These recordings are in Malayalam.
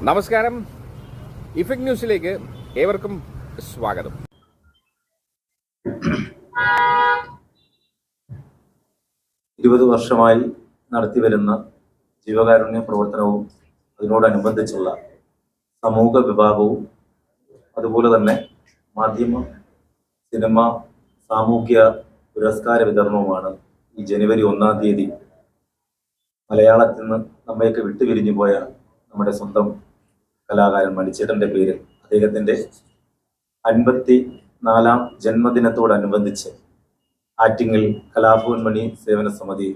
നമസ്കാരം. ഇഫക്ട് ന്യൂസിലേക്ക് ഏവർക്കും സ്വാഗതം. ഇരുപത് വർഷമായി നടത്തിവരുന്ന ജീവകാരുണ്യ പ്രവർത്തനവും അതിനോടനുബന്ധിച്ചുള്ള സമൂഹ വിഭാഗവും അതുപോലെ തന്നെ മാധ്യമ സിനിമ സാമൂഹ്യ പുരസ്കാര വിതരണവുമാണ് ഈ ജനുവരി ഒന്നാം തീയതി മലയാളത്തിൽ നിന്ന് നമ്മയൊക്കെ വിട്ടുപിരിഞ്ഞു പോയ നമ്മുടെ സ്വന്തം കലാകാരൻ മണിച്ചേട്ടന്റെ പേര് അദ്ദേഹത്തിന്റെ അൻപത്തി നാലാം ജന്മദിനത്തോടനുബന്ധിച്ച് ആറ്റിങ്ങിൽ കലാഭവൻ മണി സേവന സമിതി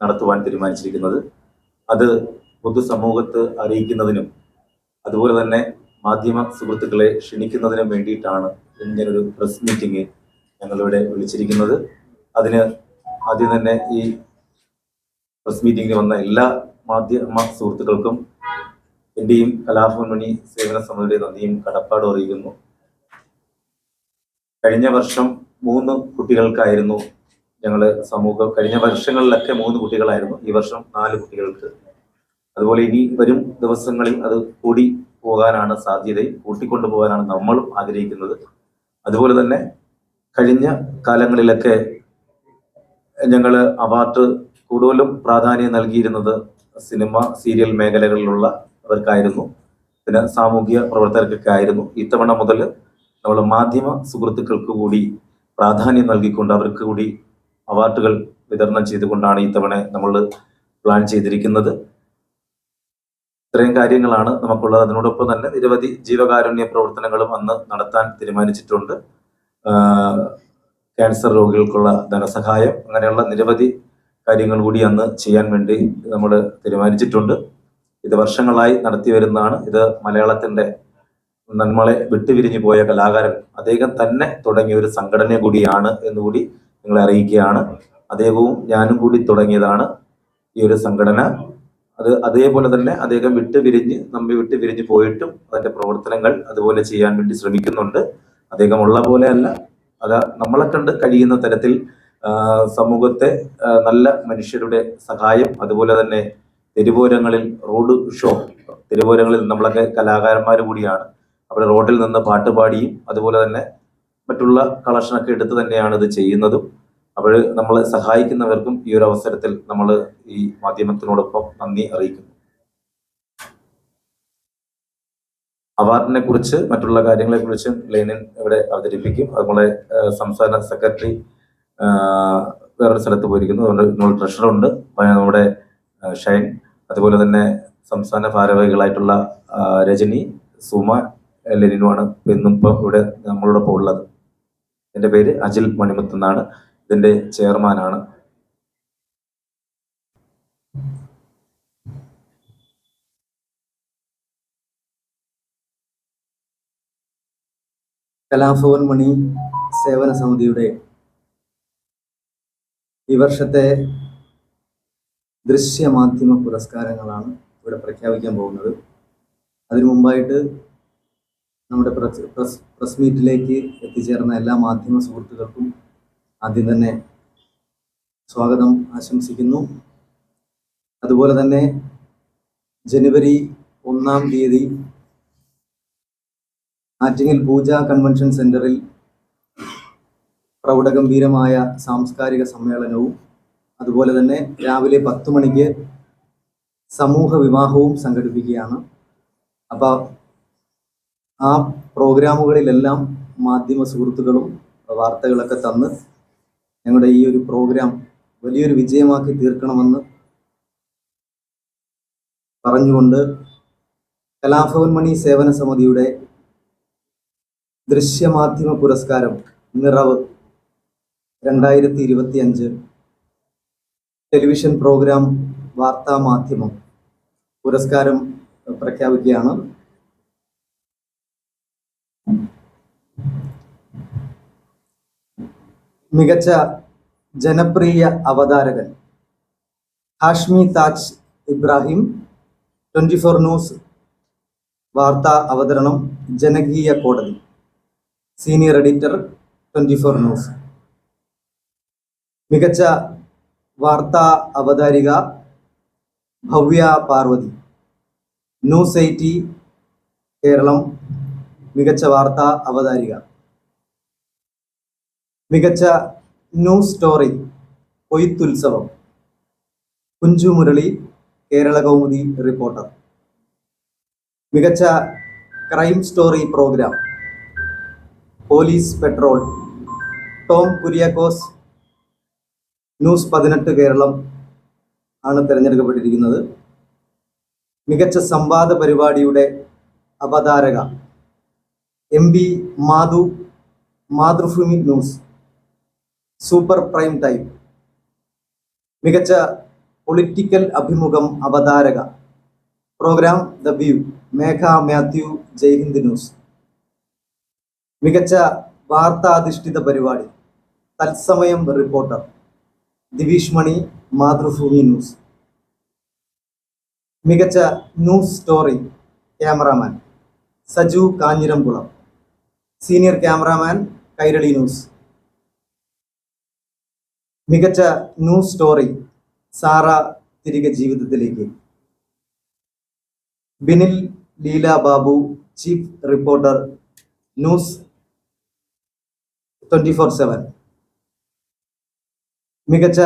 നടത്തുവാൻ തീരുമാനിച്ചിരിക്കുന്നത്. അത് പൊതുസമൂഹത്ത് അറിയിക്കുന്നതിനും അതുപോലെ തന്നെ മാധ്യമ സുഹൃത്തുക്കളെ ക്ഷണിക്കുന്നതിനും വേണ്ടിയിട്ടാണ് ഇങ്ങനൊരു പ്രസ് മീറ്റിംഗ് ഞങ്ങളിവിടെ വിളിച്ചിരിക്കുന്നത്. അതിന് ആദ്യം തന്നെ ഈ പ്രസ് മീറ്റിംഗിന് വന്ന എല്ലാ മാധ്യമ സുഹൃത്തുക്കൾക്കും എന്റെയും കലാഭവൻ മണി സേവന സമിതിയുടെ നന്ദിയും കടപ്പാട് അറിയിക്കുന്നു. കഴിഞ്ഞ വർഷം മൂന്ന് കുട്ടികൾക്കായിരുന്നു ഞങ്ങൾ സമൂഹം കഴിഞ്ഞ വർഷങ്ങളിലൊക്കെ മൂന്ന് കുട്ടികളായിരുന്നു ഈ വർഷം നാല് കുട്ടികൾക്ക്. അതുപോലെ ഇനി വരും ദിവസങ്ങളിൽ അത് കൂടി പോകാനാണ് സാധ്യത കൂട്ടിക്കൊണ്ടു പോകാനാണ് നമ്മളും ആഗ്രഹിക്കുന്നത്. അതുപോലെ തന്നെ കഴിഞ്ഞ കാലങ്ങളിലൊക്കെ ഞങ്ങൾ അവാർഡ് കൂടുതലും പ്രാധാന്യം നൽകിയിരുന്നത് സിനിമ സീരിയൽ മേഖലകളിലുള്ള അവർക്കായിരുന്നു. പിന്നെ സാമൂഹ്യ പ്രവർത്തകർക്കൊക്കെ ആയിരുന്നു ഇത്തവണ മുതൽ നമ്മൾ മാധ്യമ സുഹൃത്തുക്കൾക്ക് കൂടി പ്രാധാന്യം നൽകിക്കൊണ്ട് അവർക്ക് കൂടി അവാർഡുകൾ വിതരണം ചെയ്തുകൊണ്ടാണ് ഇത്തവണ നമ്മൾ പ്ലാൻ ചെയ്തിരിക്കുന്നത്. ഇത്രയും കാര്യങ്ങളാണ് നമുക്കുള്ളത്. അതിനോടൊപ്പം തന്നെ നിരവധി ജീവകാരുണ്യ പ്രവർത്തനങ്ങളും അന്ന് നടത്താൻ തീരുമാനിച്ചിട്ടുണ്ട്. ക്യാൻസർ രോഗികൾക്കുള്ള ധനസഹായം അങ്ങനെയുള്ള നിരവധി കാര്യങ്ങൾ കൂടി അന്ന് ചെയ്യാൻ വേണ്ടി നമ്മൾ തീരുമാനിച്ചിട്ടുണ്ട്. ഇത് വർഷങ്ങളായി നടത്തി വരുന്നതാണ്. ഇത് മലയാളത്തിന്റെ നന്മളെ വിട്ടുപിരിഞ്ഞു പോയ കലാകാരൻ അദ്ദേഹം തന്നെ തുടങ്ങിയ ഒരു സംഘടന കൂടിയാണ് എന്നുകൂടി നിങ്ങളെ അറിയിക്കുകയാണ്. അദ്ദേഹവും ഞാനും കൂടി തുടങ്ങിയതാണ് ഈ ഒരു സംഘടന. അത് അതേപോലെ തന്നെ അദ്ദേഹം വിട്ടുപിരിഞ്ഞ് നമ്മെ വിട്ടുപിരിഞ്ഞ് പോയിട്ടും അതിന്റെ പ്രവർത്തനങ്ങൾ അതുപോലെ ചെയ്യാൻ വേണ്ടി ശ്രമിക്കുന്നുണ്ട്. അദ്ദേഹം ഉള്ള പോലെ അല്ല. അത് നമ്മളെ കണ്ട് കഴിയുന്ന തരത്തിൽ സമൂഹത്തെ നല്ല മനുഷ്യരുടെ സഹായം അതുപോലെ തന്നെ തെരുവോരങ്ങളിൽ റോഡ് ഷോ തെരുവോരങ്ങളിൽ നമ്മളൊക്കെ കലാകാരന്മാർ കൂടിയാണ്. അവിടെ റോഡിൽ നിന്ന് പാട്ട് പാടിയും അതുപോലെ തന്നെ മറ്റുള്ള കളക്ഷനൊക്കെ എടുത്ത് തന്നെയാണ് ഇത് ചെയ്യുന്നതും. അപ്പോൾ നമ്മളെ സഹായിക്കുന്നവർക്കും ഈ ഒരു അവസരത്തിൽ നമ്മൾ ഈ മാധ്യമത്തിനോടൊപ്പം നന്ദി അറിയിക്കുന്നു. അവാർഡിനെ കുറിച്ച് മറ്റുള്ള കാര്യങ്ങളെ കുറിച്ചും ലൈനിൻ ഇവിടെ അവതരിപ്പിക്കും. അതുപോലെ സംസ്ഥാന സെക്രട്ടറി വേറൊരു സ്ഥലത്ത് പോയിരിക്കുന്നു. അതുകൊണ്ട് നമ്മൾ ട്രഷറുണ്ട് നമ്മുടെ ഷൈൻ അതുപോലെ തന്നെ സംസ്ഥാന ഭാരവാഹികളായിട്ടുള്ള രജനി സുമ ലെനിനുമാണ് ഇന്നും ഇപ്പം ഇവിടെ നമ്മളോടൊപ്പം ഉള്ളത്. എന്റെ പേര് അജിൽ മണിമുത്ത് എന്നാണ്. ഇതിന്റെ ചെയർമാനാണ് കലാഭവൻ മണി സേവന സമിതിയുടെ ഈ വർഷത്തെ ദൃശ്യമാധ്യമ പുരസ്കാരങ്ങളാണ് ഇവിടെ പ്രഖ്യാപിക്കാൻ പോകുന്നത്. അതിനു മുമ്പായിട്ട് നമ്മുടെ പ്രസ് പ്രസ് മീറ്റിലേക്ക് എത്തിച്ചേർന്ന എല്ലാ മാധ്യമ സുഹൃത്തുക്കൾക്കും ആദ്യം തന്നെ സ്വാഗതം ആശംസിക്കുന്നു. അതുപോലെ തന്നെ ജനുവരി ഒന്നാം തീയതി ആറ്റിങ്ങൽ പൂജ കൺവെൻഷൻ സെന്ററിൽ പ്രൗഢഗംഭീരമായ സാംസ്കാരിക സമ്മേളനവും അതുപോലെ തന്നെ രാവിലെ പത്ത് മണിക്ക് സമൂഹ വിവാഹവും സംഘടിപ്പിക്കുകയാണ്. അപ്പോൾ ആ പ്രോഗ്രാമുകളിലെല്ലാം മാധ്യമ സുഹൃത്തുക്കളും വാർത്തകളൊക്കെ തന്ന് ഞങ്ങളുടെ ഈ ഒരു പ്രോഗ്രാം വലിയൊരു വിജയമാക്കി തീർക്കണമെന്ന് പറഞ്ഞുകൊണ്ട് കലാഭവൻ മണി സേവന സമിതിയുടെ ദൃശ്യമാധ്യമ പുരസ്കാരം നിറവ് രണ്ടായിരത്തി ഇരുപത്തി അഞ്ച് ടെലിവിഷൻ പ്രോഗ്രാം വാർത്താ മാധ്യമം പുരസ്കാരം പ്രഖ്യാപിക്കുകയാണ്. മികച്ച ജനപ്രിയ അവതാരകൻ Hashmi Taj Ibrahim twenty four news വാർത്താ അവതരണം ജനകീയ കോടതി. Senior editor twenty four news. മികച്ച വാർത്താ അവതാരിക ഭവ്യ പാർവതി. ന്യൂസ് എയ്റ്റി കേരളം മികച്ച വാർത്താ അവതാരിക. മികച്ച ന്യൂസ് സ്റ്റോറി കൊയ്ത്തുത്സവം കുഞ്ചു മുരളി റിപ്പോർട്ടർ. മികച്ച crime story programme. Police patrol. Tom Kuriakose news പതിനെട്ട് കേരളം ആണ് തിരഞ്ഞെടുക്കപ്പെട്ടിരിക്കുന്നത്. മികച്ച സംവാദ പരിപാടിയുടെ അവതാരക M B Madhu Mathrubhumi news super prime time. മികച്ച പൊളിറ്റിക്കൽ അഭിമുഖം അവതാരക. Programme the view Megha Mathew Jaihind news. മികച്ച വാർത്താധിഷ്ഠിത പരിപാടി. തത്സമയം റിപ്പോർട്ടർ. ദിവീഷ് മണി മാതൃഭൂമി ന്യൂസ്. മികച്ച news story cameraman Saju Kanjiramkulam. Senior cameraman Kairali news. മികച്ച ന്യൂസ് സ്റ്റോറി സാറ തിരികെ ജീവിതത്തിലേക്ക്. Binil Leela Babu chief reporter news twenty four seven. മികച്ച